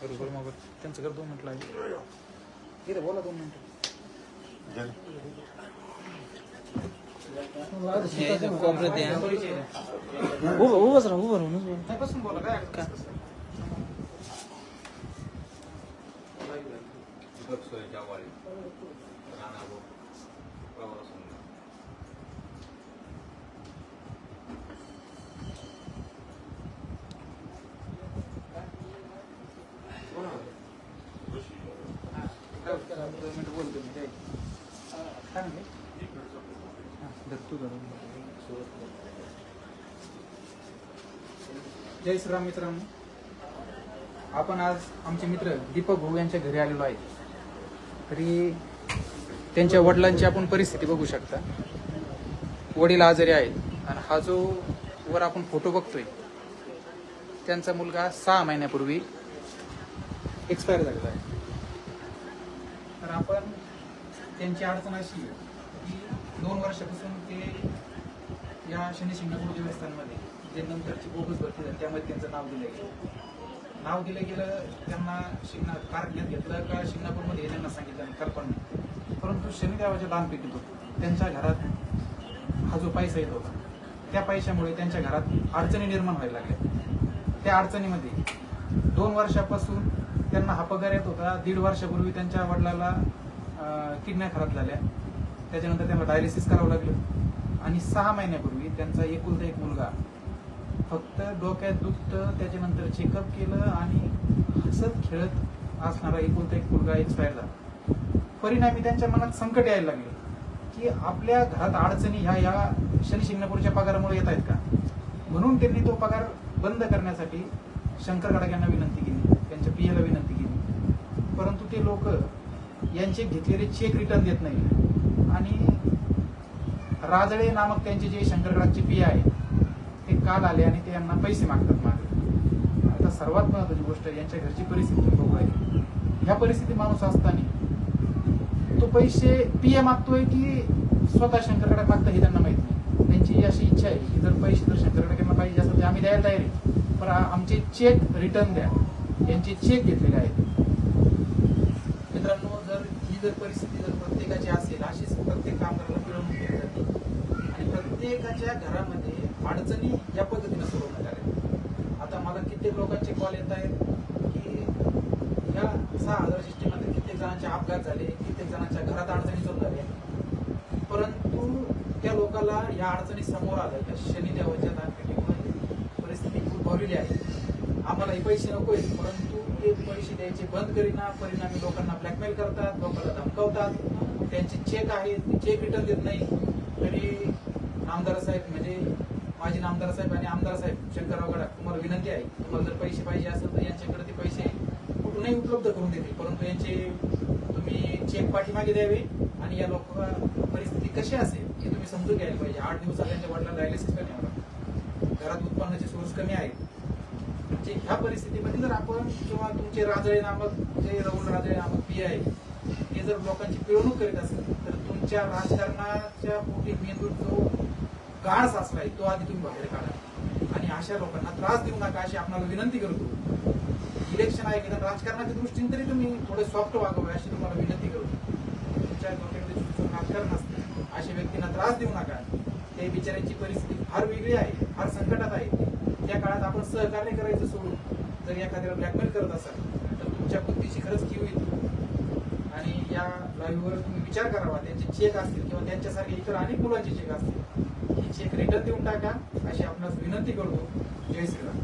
बरोबर मग त्यांचं घर दोन मिनिटं लागेल. इथे बोला दोन मिनिटं. कोपऱ्यात या उभं उभंच राहा उभं राहूनच बोल का? काय जय श्रीराम मित्रांनो. आपण आज आमचे मित्र दीपक भाऊ यांच्या घरी आलेलो आहे. तरी त्यांच्या वडिलांची आपण परिस्थिती बघू शकता. वडील आजारी आहेत आणि हा जो वर आपण फोटो बघतोय त्यांचा मुलगा सहा महिन्यापूर्वी एक्सपायर झालेला आहे. तर आपण त्यांची अडचण अशी की दोन वर्षापासून ते या शनी शिंगणापूर देवस्थानमध्ये जे नंतरची बोगस भरती झाली त्यामध्ये त्यांचं नाव दिलं गेलं. नाव दिलं गेलं त्यांना शिंगणा कारखान्यात घेतलं का शिंगणापूरमध्ये हे त्यांना सांगितलं कल्पना परंतु शनिदेवाच्या दानपेटीत होतं. त्यांच्या घरात हा जो पैसा येत होता त्या पैशामुळे त्यांच्या घरात अडचणी निर्माण व्हायला लागल्या. त्या अडचणीमध्ये दोन वर्षापासून त्यांना हा पगार येत होता. दीड वर्षापूर्वी त्यांच्या वडिलाला किडन्या खराब झाल्या. त्याच्यानंतर त्यांना डायलिसिस करावं लागलं. आणि सहा महिन्यापूर्वी त्यांचा एकुलता एक मुलगा फक्त डोक्यात दुखतं त्याच्यानंतर चेकअप केलं आणि हसत खेळत असणारा एकुलता एक मुलगा एक्सपायर झाला. परिणामी त्यांच्या मनात संकट यायला लागले की आपल्या घरात अडचणी ह्या या शनी शिंगणापूरच्या पगारामुळे येत आहेत का? म्हणून त्यांनी तो पगार बंद करण्यासाठी शंकर गडाख यांना विनंती केली. पी एला विनंती केली. परंतु ते लोक यांचे घेतलेले चेक रिटर्न देत नाही आणि राजळे नामक त्यांचे जे शंकरगडाचे पी आहे ते काल आले आणि ते यांना पैसे मागतात मागे. आता सर्वात महत्वाची गोष्ट यांच्या घरची परिस्थिती बघू आहे ह्या परिस्थिती माणूस असताना तो पैसे पिया मागतोय की स्वतः शंकरकडे मागतं हे त्यांना माहीत नाही. त्यांची अशी इच्छा आहे की जर पैसे जर शंकरकडे पाहिजे असेल ते आम्ही द्यायला तयार आहे. पण आमचे चेक रिटर्न द्या. यांचे चेक घेतलेले आहेत. मित्रांनो जर ही जर परिस्थिती जर प्रत्येकाची असेल अशीच प्रत्येक कामगाराला मिळवून केली जाते. आणि प्रत्येकाच्या घरामध्ये अडचणी या पद्धतीने सोडवण्यात आल्या. आता मला कित्येक लोकांचे कॉल येत आहेत की या सहा हजार सिस्टीममध्ये कित्येक जणांचे अपघात झाले कित्येक जणांच्या घरात अडचणी सुरू झाल्या. परंतु त्या लोकाला या अडचणी समोर आल्या त्या शनिदेवाच्या दानपेटीमुळे परिस्थिती उद्भवलेली आहे आम्हाला पैसे नको आहेत परंतु ते पैसे द्यायचे बंद करीना परिणामी लोकांना ब्लॅकमेल करतात लोकांना धमकावतात. त्यांचे चेक आहेत ते चेक रिटर्न देत नाही. तरी आमदार साहेब म्हणजे माझे नामदार साहेब आणि आमदार साहेब शंकरराव गडाख तुम्हाला विनंती आहे तुम्हाला जर पैसे पाहिजे असेल तर यांच्याकडे ते पैसे कुठूनही उपलब्ध करून देतील. परंतु यांचे तुम्ही चेक पाठीमागे द्यावे आणि या लोक परिस्थिती कशी असेल हे तुम्ही समजून घ्यायला पाहिजे. आठ दिवसात त्यांच्या वडिलांना डायलिसिस करण्यावर घरात उत्पन्नाचे सोर्स कमी आहेत. म्हणजे ह्या परिस्थितीमध्ये जर आपण किंवा तुमचे राजळे नामक जे रघुल राजळे नामक पी आहे हे जर लोकांची पिळवणूक करीत असेल तर तुमच्या राजकारणाच्या पोटी मेंदूत जो गाळ आहे तो आधी तुम्ही बाहेर काढा. आणि अशा लोकांना त्रास देऊ नका अशी आपल्याला विनंती करतो. इलेक्शन आहे की राजकारणाच्या दृष्टीने तरी तुम्ही थोडे सॉफ्ट वागावे अशी तुम्हाला विनंती करतो. तुमच्या डोक्यामध्ये राजकारण असते अशा व्यक्तींना त्रास देऊ नका. ते बिचाऱ्यांची परिस्थिती फार वेगळी आहे फार संकटात आहे त्या काळात आपण सहकार्य करायचं सोडून जर एखाद्याला ब्लॅकमेल करत असाल तर तुमच्या बुद्धीची खरंच की होईल. आणि या लाईव्हवर तुम्ही विचार करावा त्यांचे चेक असतील किंवा त्यांच्यासारखे इतर अनेक मुलांचे चेक असतील. ही चेक रिटर्न देऊन टाका अशी आपणास विनंती करतो. जय श्रीराम.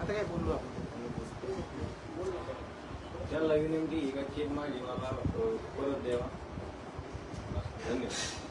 आता काय बोललो आपण? त्यांना विनंती आहे का चेक माझी मला परत द्यावा. धन्यवाद.